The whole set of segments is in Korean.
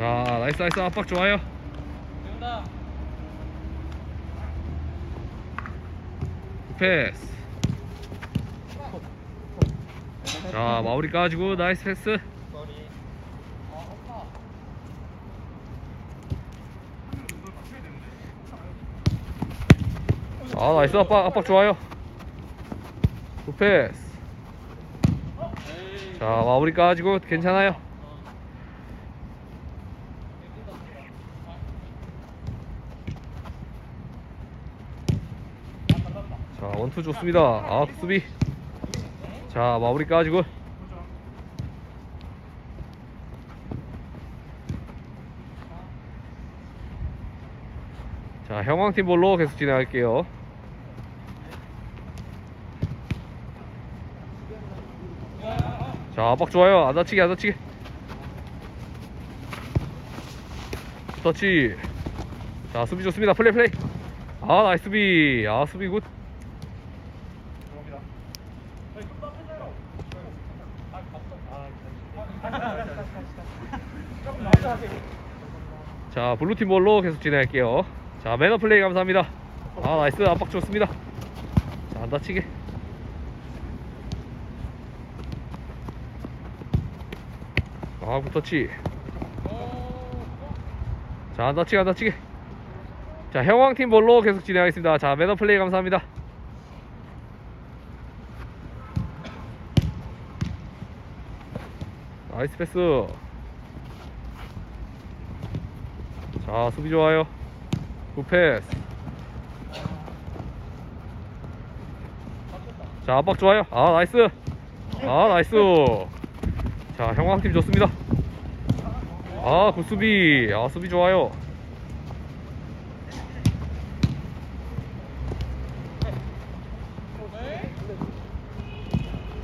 자 나이스 나이스. 압박 좋아요. 패스. 자 마무리 까지고 나이스 패스. 아 나이스. 압박 압박 좋아요. 굿패스. 자 마무리 까지고 괜찮아요 자 원투 좋습니다. 아 수비. 자 마무리 까지 고. 자 형광팀 볼로 계속 진행할게요. 자 압박 좋아요. 안 다치게 안 다치게. 터치. 자 수비 좋습니다. 플레이 플레이. 아 나이스 수비. 아 수비 굿 자 블루팀 볼로 계속 진행할게요. 자 매너 플레이 감사합니다. 아 나이스. 압박 좋습니다. 자 안 다치게. 아 굿터치. 자안 다치게 안 다치게. 자 형광팀 볼로 계속 진행하겠습니다. 자 매너 플레이 감사합니다 나이스 패스. 자 수비 좋아요. 굿패스. 자 압박 좋아요. 아 나이스. 아 나이스. 자 형광팀 좋습니다. 아 굿수비. 아 수비 좋아요.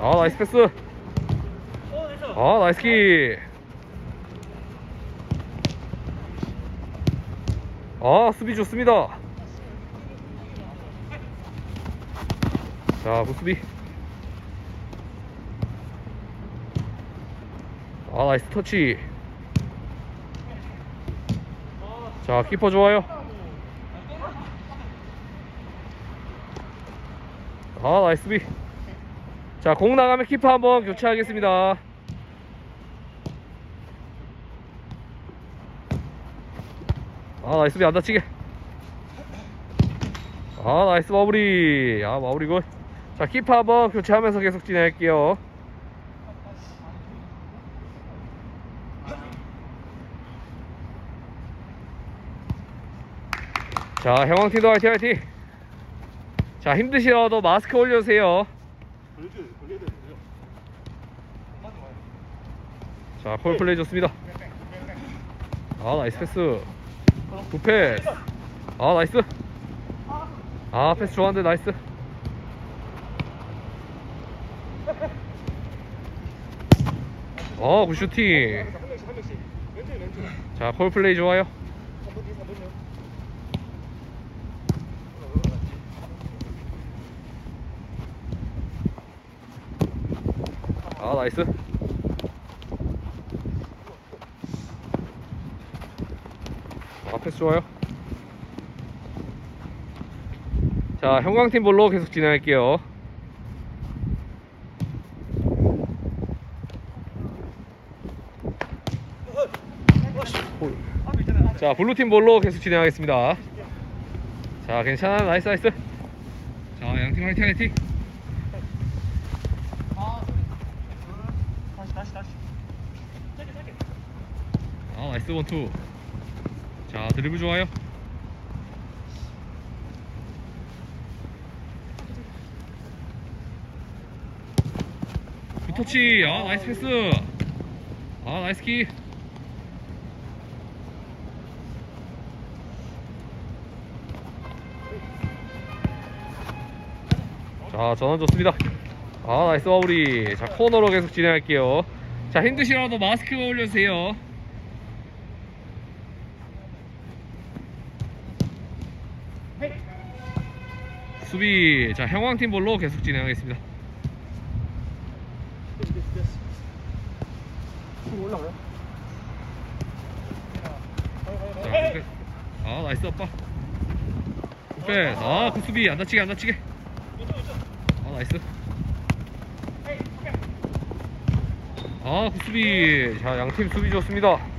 아 나이스 패스 아 나이스 키. 아 수비 좋습니다. 자 굿수비. 아 나이스 터치. 자 키퍼 좋아요. 아 나이스 수비. 자 공 나가면 키퍼 한번 교체하겠습니다. 아 나이스. 수비 안 다치게. 아 나이스 마무리. 아 마무리 굿자 키퍼 한번 교체하면서 계속 진행할게요. 자 형광팀도 화이팅 화이팅. 자 힘드시더라도 마스크 올려주세요. 자 콜플레이 좋습니다. 아 나이스 패스 굿패스 아 나이스. 아 패스 좋았는데 나이스. 어 굿슈팅. 자 콜플레이 좋아요. 아 나이스 아 패스 좋아요. 자 형광팀 볼로 계속 진행할게요. 자 블루팀 볼로 계속 진행하겠습니다. 자 괜찮아? 나이스 나이스. 자 양팀 화이팅 화이팅. 아 나이스 원투 자 드리블 좋아요. 굿터치. 아 나이스 패스. 아 나이스 키. 자 전원 좋습니다. 아 나이스 마무리. 자 코너로 계속 진행할게요. 자 힘드시라도 마스크 올려주세요 수비 자 형광팀 볼로 계속 진행하겠습니다 자, 굿패스. 아, 나이스 아빠. 굿패스. 아, 굿수비. 안 다치게, 안 다치게. 아, 나이스. 아, 굿수비. 자, 양팀 수비 좋습니다.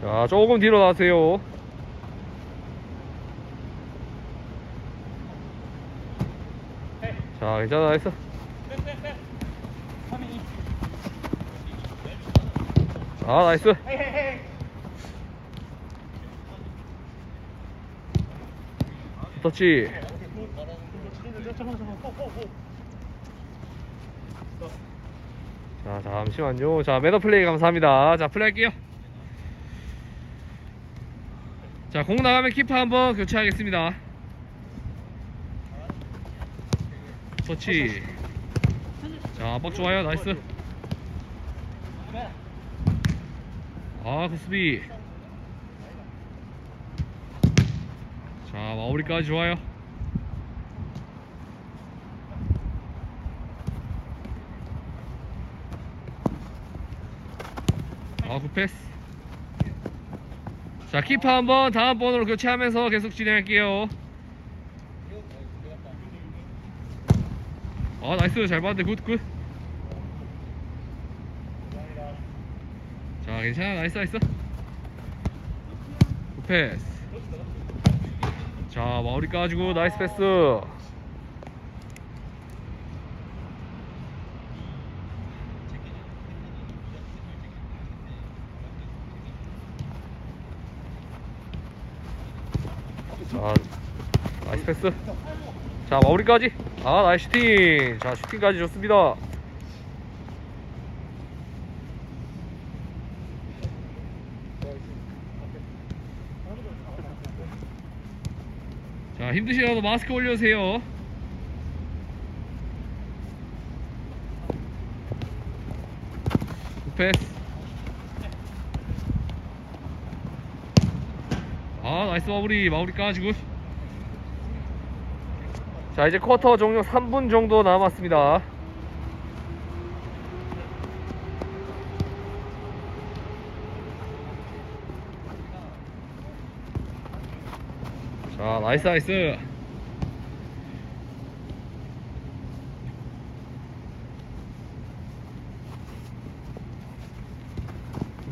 자, 조금 뒤로 나세요. 자, 괜찮아, 나이스. 아, 나이스. 터치. 자, 잠시만요. 자, 매너 플레이 감사합니다. 자, 플레이 할게요. 자, 공 나가면 키퍼 한번 교체하겠습니다. 터치. 자, 압박 좋아요. 나이스. 아, 굿수비. 자, 마무리까지 좋아요. 아, 굿패스. 자, 키퍼 한번 다음 번으로 교체하면서 계속 진행할게요. 아, 나이스. 잘 봤는데 굿, 굿. 자, 괜찮아. 나이스, 나이스. 굿패스. 자, 마무리 까지고 나이스 패스. 자, 나이스. 자, 마무리까지. 아, 나이스 슈팅. 자, 슈팅까지 좋습니다. 자, 힘드시라도 마스크 올려주세요. 패스. 아, 나이스 마무리. 마무리 까지고. 자, 이제 쿼터 종료 3분 정도 남았습니다. 자, 나이스, 나이스.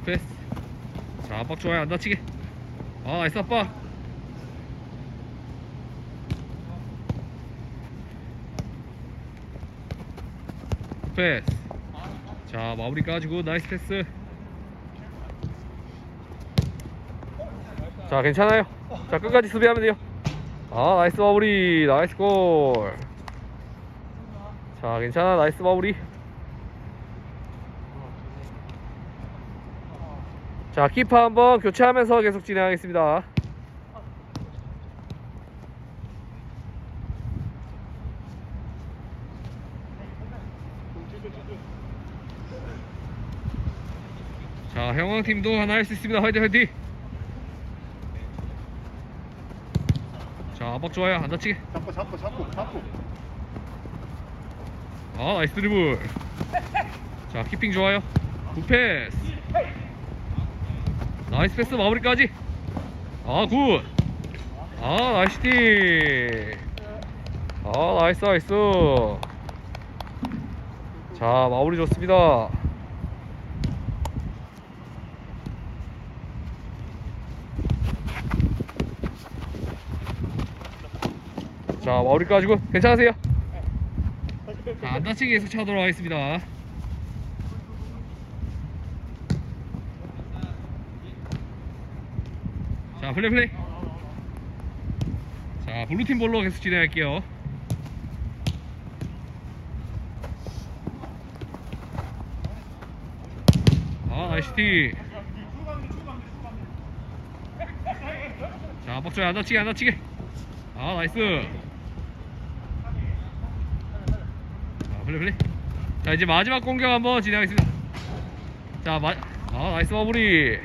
패스. 자, 압박 좋아요. 안 다치게. 아, 나이스 압박. 패스. 자, 마무리 까지고 나이스 패스. 자, 괜찮아요. 자, 끝까지 수비하면 돼요. 아, 나이스 마무리. 나이스 골. 자, 괜찮아. 나이스 마무리. 자, 키퍼 한번 교체하면서 계속 진행하겠습니다. 팀도 하나 할 수 있습니다. 화이팅, 화이팅! 자, 압박 좋아요. 안 다치게. 잡고 잡고 잡고 잡고 아, 나이스 드리블. 자, 키핑 좋아요. 굿패스. 나이스 패스 마무리까지. 아, 굿. 아, 나이스 팀. 아, 나이스, 나이스. 자, 마무리 좋습니다. 자, 마무리 까지고 괜찮으세요? 자, 안 다치게 계속 차도록 하겠습니다. 자, 플레이 플레이. 자, 블루팀 볼로 계속 진행할게요. 아, 나이스 티. 자, 박조야 안 다치게 안 다치게. 아, 나이스. 플레이. 자, 이제 마지막 공격 한번 진행하겠습니다. 자, 마, 아, 나이스 마무리.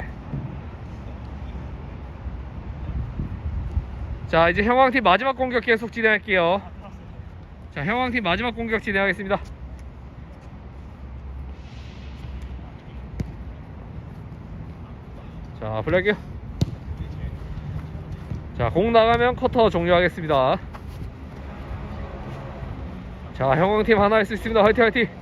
자, 이제 형왕팀 마지막 공격 계속 진행할게요. 자, 형왕팀 마지막 공격 진행하겠습니다. 자, 플레이할게요. 자, 공 나가면 커터 종료하겠습니다. 자, 형왕팀 하나 할 수 있습니다. 화이팅, 화이팅!